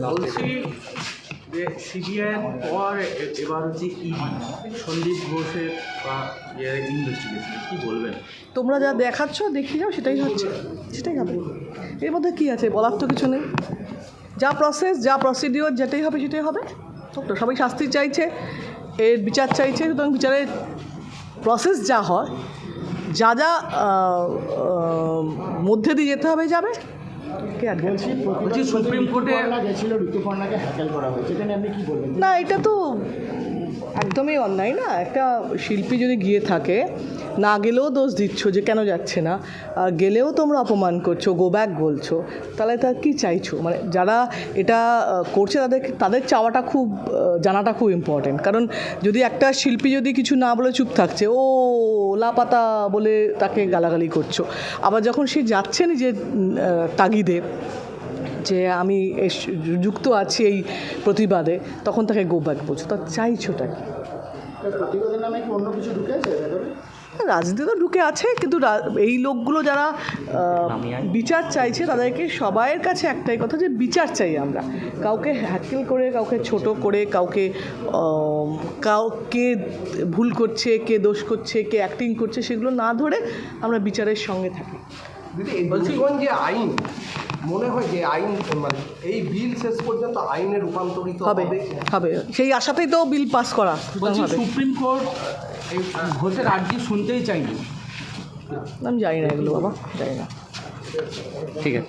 বলছি যে সিবিআইয়ের পর এবার হচ্ছে ইডি সন্দীপ ঘোষের বা ইনভেস্টিগেশন কি বলবেন? তোমরা যা দেখাচ্ছ, দেখিয়ে যাও, সেটাই হচ্ছে। সেটাই হবে। এর মধ্যে কী আছে? বলার তো কিছু নেই। যা প্রসেস যা প্রসিডিওর যেটাই হবে, সেটাই হবে। তো সবাই শাস্তি চাইছে, এর বিচার চাইছে, সুতরাং বিচারের প্রসেস যা হয় যা যা মধ্যে দিয়ে যেতে হবে যাবে? বলছি? সুপ্রিম কোর্টে গেছিল ঋতুপর্ণাকে হ্যাকেল করা হয়েছে। এটা নিয়ে আপনি কি বলবেন? না এটা তো একদমই অন্যায় না। একটা শিল্পী যদি গিয়ে থাকে, না গেলেও দোষ দিচ্ছ যে কেন যাচ্ছে না। আর গেলেও তোমরা অপমান করছ গো ব্যাক বলছো। তাহলে তা কী চাইছো? মানে যারা এটা করছে তাদের তাদের চাওয়াটা খুব জানাটা খুব ইম্পর্টেন্ট কারণ যদি একটা শিল্পী যদি কিছু না বলে চুপ থাকছে, ও লাপাতা বলে তাকে গালাগালি করছ। আবার যখন সে যাচ্ছে নিজের তাগিদে যে আমি এস- যুক্ত আছি এই প্রতিবাদে তখন তাকে গো ব্যাক বলছো। তা চাইছোটা কি? রাজনীতি তো ঢুকে আছে কিন্তু রা- এই লোকগুলো যারা বিচার চাইছে তাদেরকে সবাইয়ের কাছে একটাই কথা যে বিচার চাই আমরা। কাউকে হ্যাকেল করে কাউকে ছোট করে কাউকে কাউকে ভুল করছে কে দোষ করছে কে অ্যাক্টিং করছে সেগুলো না ধরে আমরা বিচারের সঙ্গে থাকি। বলছি যে আইন মনে হয় যে আইন মানে এই বিল শেষ পর্যন্ত আইনে রূপান্তরিত হবে হবে। সেই আশাতেই তো বিল পাস করা সুপ্রিম কোর্ট এই ঘোষের আর্জি শুনতেই চাইনি। আমি জানি না এগুলো বাবা জানি না। ঠিক আছে।